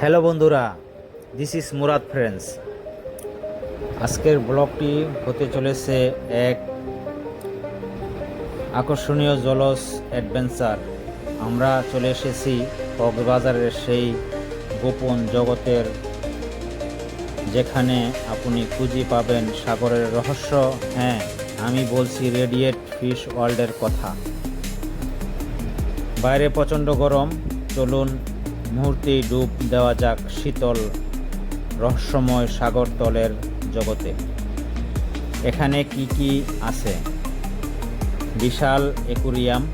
Hello বন্ধুরা this is Murad friends আজকের ব্লগটি হতে চলেছে এক আকর্ষণীয় জলস অ্যাডভেঞ্চার। আমরা চলে এসেছি কক্সবাজারের সেই গোপন জগতের, যেখানে আপনি খুঁজে পাবেন সাগরের রহস্য। হ্যাঁ আমি বলছি রেডিয়েট ফিশ ওয়ার্ল্ডের কথা। বাইরে প্রচণ্ড গরম, চলুন মুহূর্তেই ডুব দেওয়া যাক শীতল রহস্যময় সাগরতলের জগতে। এখানে কি কি আছে? বিশাল একুরিয়াম,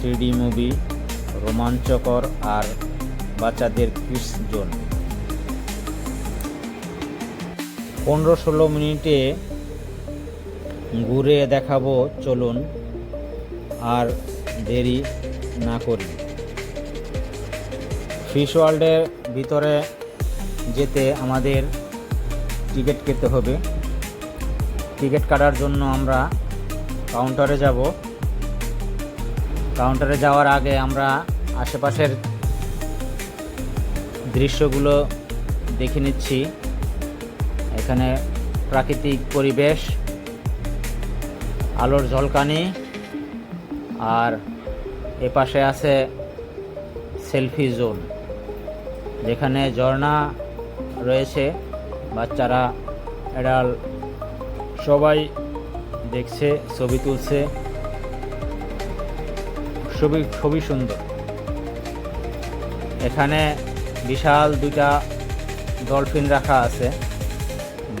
থ্রিডি মুভি, রোমাঞ্চকর আর বাচ্চাদের কিস জোন। পনেরো ষোলো মিনিটে ঘুরে দেখাবো, চলুন, আর দেরি না করি। ফিশ ওয়ার্ল্ডের ভিতরে যেতে আমাদের টিকিট কেটে হবে। টিকিট কাটার জন্য আমরা কাউন্টারে যাব। কাউন্টারে যাওয়ার আগে আমরা আশেপাশের দৃশ্যগুলো দেখে নিচ্ছি। এখানে প্রাকৃতিক পরিবেশ, আলোর ঝলকানি, আর এপাশে আছে সেলফি জোন যেখানে ঝর্ণা রয়েছে, বাচ্চারা, এডাল সবাই দেখছে, ছবি তুলছে। ছবি খুবই সুন্দর। এখানে বিশাল দুইটা ডলফিন রাখা আছে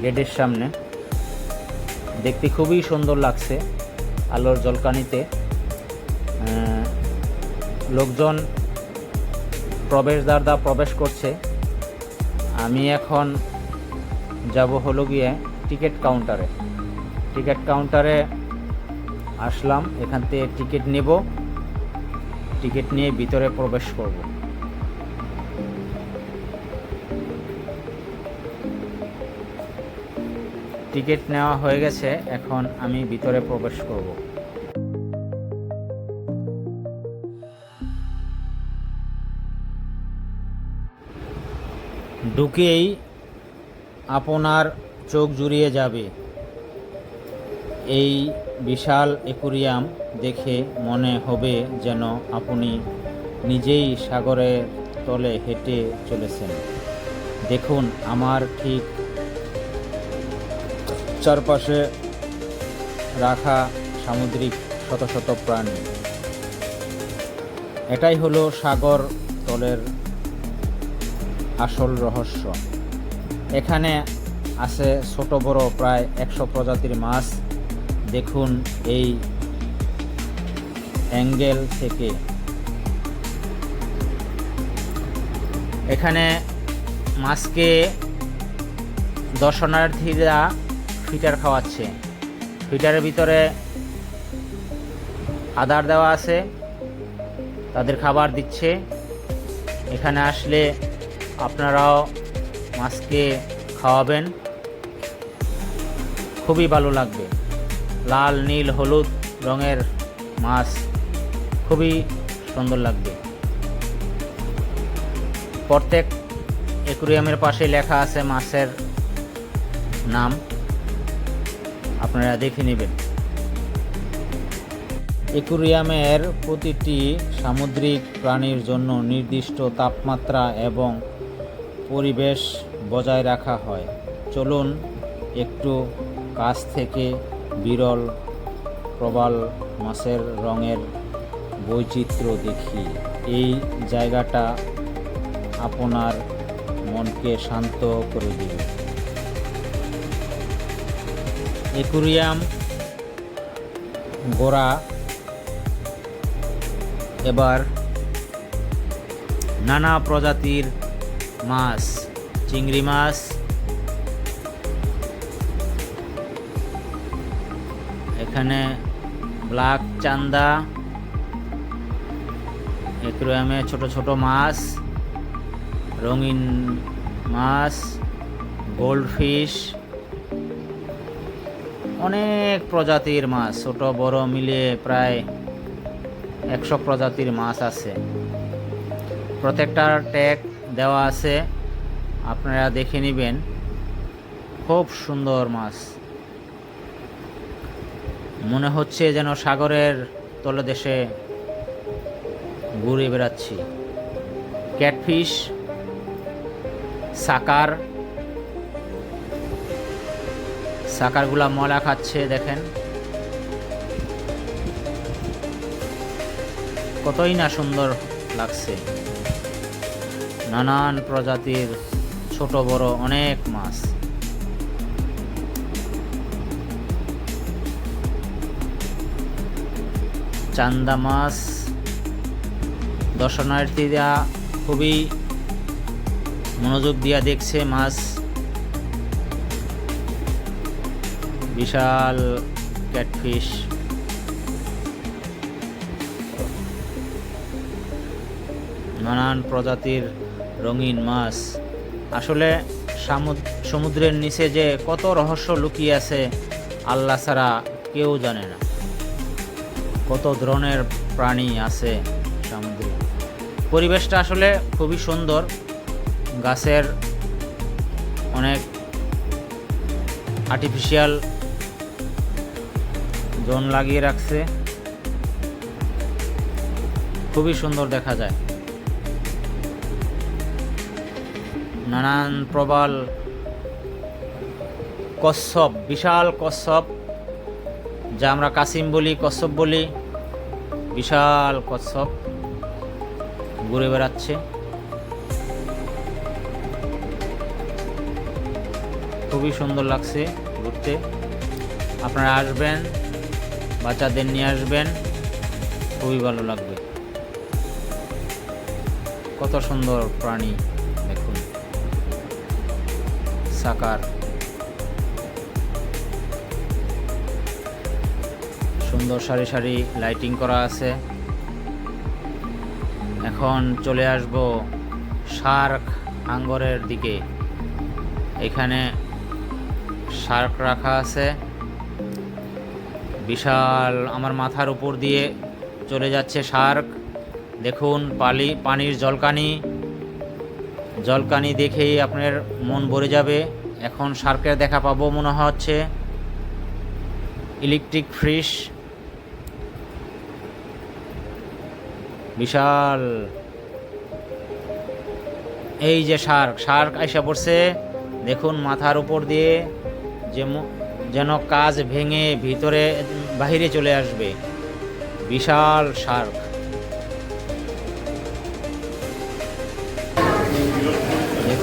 গেটের সামনে। দেখতে খুবই সুন্দর লাগছে আলোর জলকানিতে। লোকজন প্রবেশদ্বার দা প্রবেশ করছে। আমি এখন যাব হলো গিয়ে টিকিট কাউন্টারে। টিকিট কাউন্টারে আসলাম, এখান থেকে টিকিট নেব। টিকিট নিয়ে ভিতরে প্রবেশ করব। টিকিট নেওয়া হয়ে গেছে, এখন আমি ভিতরে প্রবেশ করব। ঢুকেই আপনার চোখ জুড়িয়ে যাবে। এই বিশাল একুরিয়াম দেখে মনে হবে যেন আপনি নিজেই সাগরের তলে হেঁটে চলেছেন। দেখুন, আমার ঠিক চারপাশে রাখা সামুদ্রিক শত শত প্রাণী। এটাই হলো সাগর তলের আসল রহস্য। এখানে আছে ছোট বড় প্রায় একশো প্রজাতির মাছ। দেখুন এই অ্যাঙ্গেল থেকে। এখানে মাছকে দর্শনার্থীরা ফিটার খাওয়াচ্ছে। ফিটারের ভিতরে আদার দেওয়া আছে। তাদের খাবার দিচ্ছে। এখানে আসলে আপনারাও মাছকে খাওয়াবেন। খুবই ভালো লাগবে। লাল, নীল, হলুদ রঙের মাছ খুবই সুন্দর লাগবে। প্রত্যেক একুরিয়ামের পাশে লেখা আছে মাছের নাম। আপনারা দেখে নেবেন। একুরিয়ামের প্রতিটি সামুদ্রিক প্রাণীর জন্য নির্দিষ্ট তাপমাত্রা এবং পরিবেশ বজায় রাখা হয়। চলুন একটু কাছ থেকে বিরল, প্রবাল মাছের রঙের বৈচিত্র্য দেখি। এই জায়গাটা আপনার মনকে শান্ত করে দেবে। একুরিয়াম, গোড়া, এবার নানা প্রজাতির মাছ, চিংড়ি মাছ। এখানে ব্ল্যাক চান্দা, একুরিয়ামে ছোট ছোট মাছ, রঙিন মাছ, গোল্ডফিশ। অনেক প্রজাতির মাছ, ছোট, বড় মিলিয়ে প্রায় একশো প্রজাতির মাছ আছে। প্রত্যেকটার ট্যাগ দেওয়া আছে। আপনারা দেখে নেবেন। খুব সুন্দর মাছ। মনে হচ্ছে যেন সাগরের তলদেশে ঘুরে বেড়াচ্ছি। ক্যাটফিশ, সাকার। সাকারগুলা মলা খাচ্ছে, দেখেন। কতই না সুন্দর লাগছে। নানান প্রজাতির ছোট, বড় অনেক মাছ। চান্দা মাছ, দর্শনার্থীরা খুবই মনোযোগ দিয়া দেখছে মাছ। বিশাল ক্যাটফিশ। নানান প্রজাতির রঙিন মাছ। আসলে সামুদ- সমুদ্রের নিচে যে কত রহস্য লুকিয়ে আছে, আল্লাহ ছাড়া কেউ জানে না। কত ধরনের প্রাণী আছে সমুদ্রে। পরিবেশটা আসলে খুবই সুন্দর। গাছের অনেক আর্টিফিশিয়াল জোন লাগিয়ে রাখছে। খুবই সুন্দর দেখা যায়। নানান প্রবাল কচ্ছপ, বিশাল কচ্ছপ, যা আমরা কাসিম বলি, কচ্ছপ বলি। বিশাল কচ্ছপ ঘুরে বেড়াচ্ছে। খুবই সুন্দর লাগছে ঘুরতে। আপনারা আসবেন, বাচ্চাদের নিয়ে আসবেন, খুবই ভালো লাগবে। কত সুন্দর প্রাণী। সাকার। সুন্দর সারি সারি লাইটিং করা আছে। এখন চলে আসব শার্ক হাঙ্গরের দিকে। এখানে শার্ক রাখা আছে। বিশাল আমার মাথার উপর দিয়ে চলে যাচ্ছে শার্ক। দেখুন পালি পানির জলকানি। জলকানি দেখেই আপনার মন ভরে যাবে। এখন শার্কের দেখা পাবো মনে হচ্ছে। ইলেকট্রিক ফ্রিশ বিশাল। এই যে শার্ক শার্ক আইসা পড়ছে। দেখুন মাথার উপর দিয়ে যে যেন কাজ ভেঙে ভিতরে বাহিরে চলে আসবে। বিশাল শার্ক।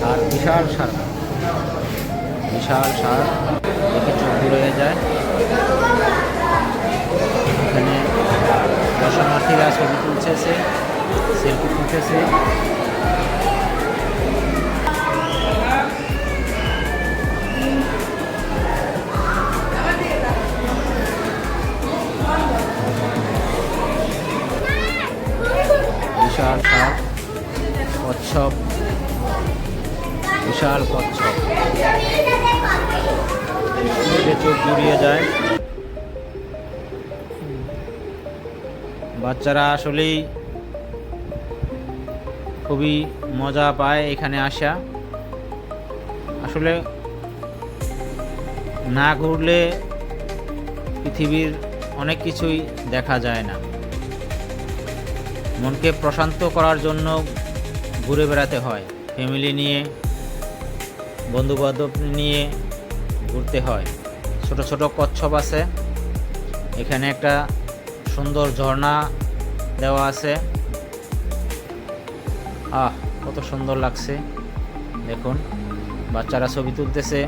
সার, বিশাল সার। বিশাল সার, দেখে চোখ হয়ে যায়। এখানে দর্শনার্থীরা ছবি তুলতেছে সেলফি তুলতেছে বাচ্চারা আসলেই খুবই মজা পায় এখানে আসা। আসলে না ঘুরলে পৃথিবীর অনেক কিছুই দেখা যায় না। মনকে প্রশান্ত করার জন্য ঘুরে বেড়াতে হয়। ফ্যামিলি নিয়ে বন্ধু বান্ধব নিয়ে ঘুরতে হয়। ছোট ছোট কচ্ছপ আছে। এখানে একটা সুন্দর ঝর্ণা দেওয়া আছে। আহ, কত সুন্দর লাগছে। দেখুন, বাচ্চারা ছবি তুলতেছে।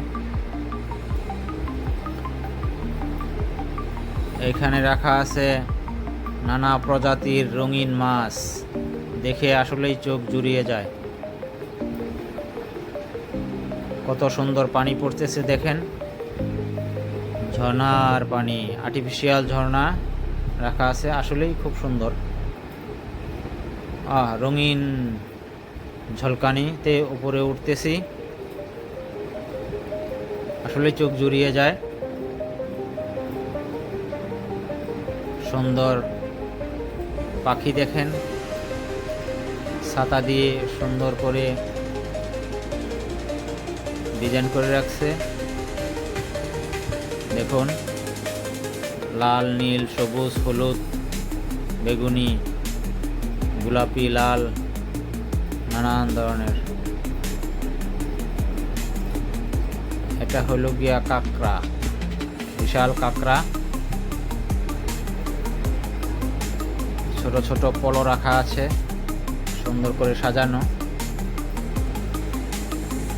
এখানে রাখা আছে নানা প্রজাতির রঙিন মাছ। দেখে আসলেই চোখ জুড়িয়ে যায়। কত সুন্দর পানি পড়তেছে, দেখেন। ঝর্ণার পানি আর্টিফিশিয়াল ঝর্ণা রাখা আছে, আসলেই খুব সুন্দর। রঙিন ঝলকানিতে উপরে উঠতেছি। আসলে চোখ জুড়িয়ে যায়। সুন্দর পাখি দেখেন। ছাতা দিয়ে সুন্দর করে ডিজাইন করে রাখছে। দেখুন, লাল, নীল, সবুজ, হলুদ, বেগুনি। গোলাপি, লাল, নানান ধরনের। এটা হলো গিয়া কাঁকড়া, বিশাল কাঁকড়া। ছোট ছোট পলো রাখা আছে, সুন্দর করে সাজানো।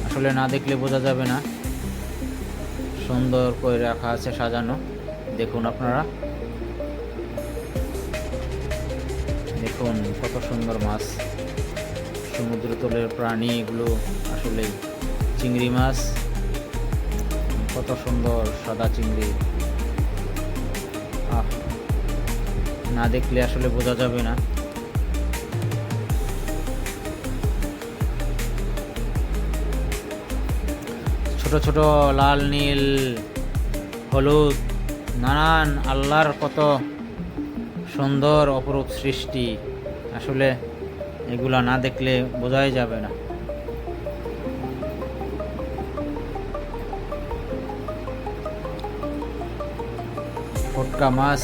আসলে না দেখলে বোঝা যাবে না। সুন্দর করে রাখা আছে সাজানো। দেখুন আপনারা। দেখুন, কত সুন্দর মাছ। সমুদ্র তলের প্রাণী, এগুলো আসলে চিংড়ি মাছ। কত সুন্দর সাদা চিংড়ি। না দেখলে আসলে বোঝা যাবে না। ছোট ছোট লাল, নীল, হলুদ, নানান আল্লাহর কত সুন্দর অপরূপ সৃষ্টি। আসলে এগুলা না দেখলে বোঝাই যাবে না। ফটকা মাছ।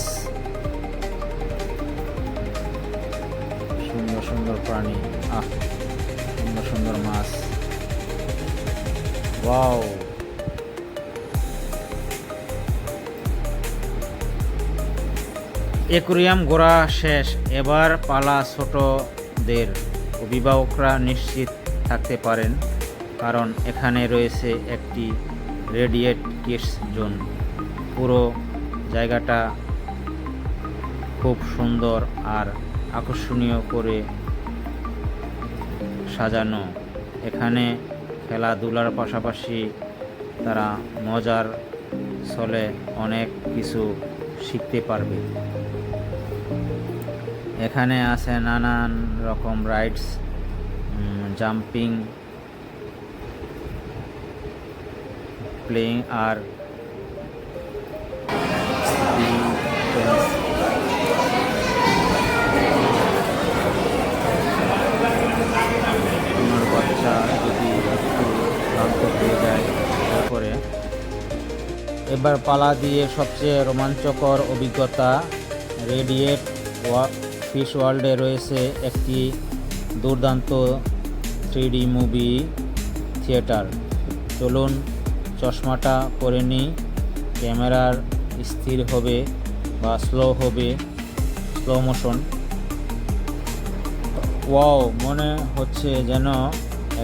সুন্দর সুন্দর প্রাণী। আহ, সুন্দর সুন্দর মাছ। ওয়াও। একুরিয়াম গোড়া শেষ। এবার পালা ছোটদের। অভিভাবকরা নিশ্চিত থাকতে পারেন, কারণ এখানে রয়েছে একটি রেডিয়েট কিডস জোন। পুরো জায়গাটা খুব সুন্দর আর আকর্ষণীয় করে সাজানো। এখানে খেলাধুলার পাশাপাশি তারা মজার ছলে অনেক কিছু শিখতে পারবে। এখানে আছে নানান রকম রাইডস জাম্পিং প্লেইং আর এবার পালা দিয়ে সবচেয়ে রোমাঞ্চকর অভিজ্ঞতা রেডিয়েট ফিশ ওয়ার্ল্ডে রয়েছে একটি দুর্দান্ত থ্রিডি মুভি থিয়েটার। চলুন চশমাটা পরে নিই। ক্যামেরার স্থির হবে বা স্লো হবে, স্লো মোশন। ওয়াও, মনে হচ্ছে যেন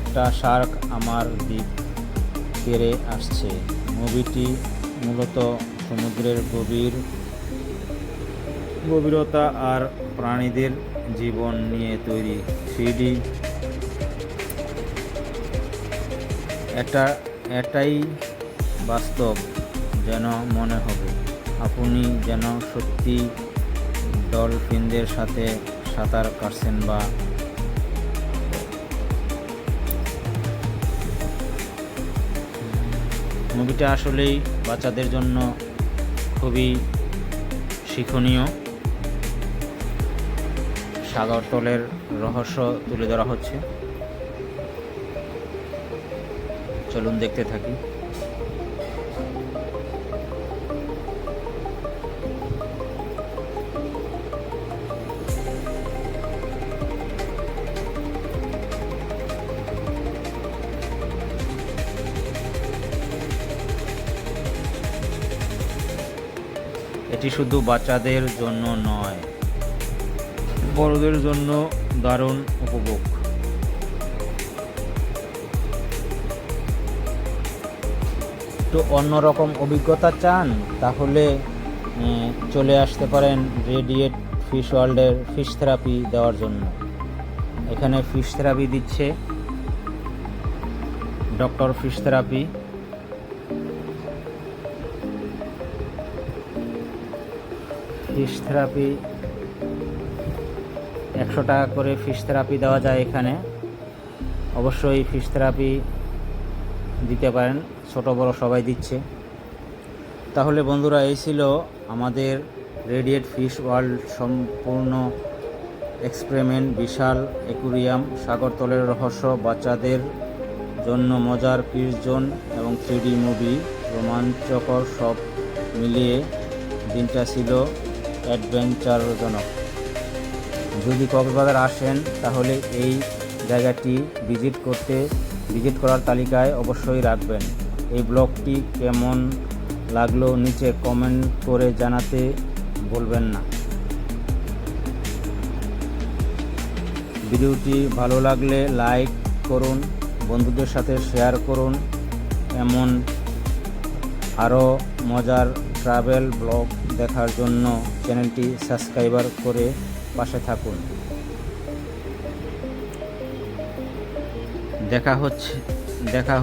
একটা শার্ক আমার দিক তেরে আসছে। মুভিটি মূলত সমুদ্রের গভীর গভীরতা আর প্রাণীদের জীবন নিয়ে তৈরি থ্রিডি। এটা, এটাই বাস্তব যেন মনে হবে। আপনি যেন সত্যি ডলফিনদের সাথে সাঁতার কাটছেন বা মুভিটা আসলেই বাচ্চাদের জন্য খুবই শিক্ষণীয়। সাগরতলের রহস্য তুলে ধরা হচ্ছে। চলুন দেখতে থাকি। এটি শুধু বাচ্চাদের জন্য নয় বড়দের জন্য দারুণ উপভোগ। একটু অন্যরকম অভিজ্ঞতা চান, তাহলে চলে আসতে পারেন রেডিয়েট ফিশ ওয়ার্ল্ডের ফিশ থেরাপি দেওয়ার জন্য। এখানে ফিশ থেরাপি দিচ্ছে doctor fish therapy. Fish therapy একশো টাকা করে ফিশ থেরাপি দেওয়া যায় এখানে। অবশ্যই ফিশ থেরাপি দিতে পারেন, ছোট বড় সবাই দিচ্ছে। তাহলে বন্ধুরা, এই ছিল আমাদের রেডিয়েট ফিশ ওয়ার্ল্ড সম্পূর্ণ এক্সপেরিমেন্ট বিশাল অ্যাকুরিয়াম সাগরতলের রহস্য, বাচ্চাদের জন্য মজার ফিশ জোন এবং থ্রিডি মুভি রোমাঞ্চকর সব মিলিয়ে দিনটা ছিল অ্যাডভেঞ্চারজনক যদি কক্সবাজার আসেন, তাহলে এই জায়গাটি ভিজিট করতে, ভিজিট করার তালিকায় অবশ্যই রাখবেন। এই ব্লগটি কেমন লাগল নিচে কমেন্ট করে জানাতে বলবেন না। ভিডিওটি ভালো লাগলে লাইক করুন, বন্ধুদের সাথে শেয়ার করুন। এমন আরও মজার ট্রাভেল ব্লগ দেখার জন্য চ্যানেলটি সাবস্ক্রাইবার করে পাশে থাকুন। দেখা হচ্ছে দেখা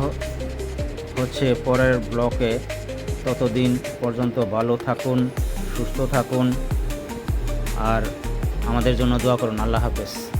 হচ্ছে পরের ব্লকে। ততদিন পর্যন্ত ভালো থাকুন, সুস্থ থাকুন, আর আমাদের জন্য দোয়া করুন। আল্লাহ হাফেজ।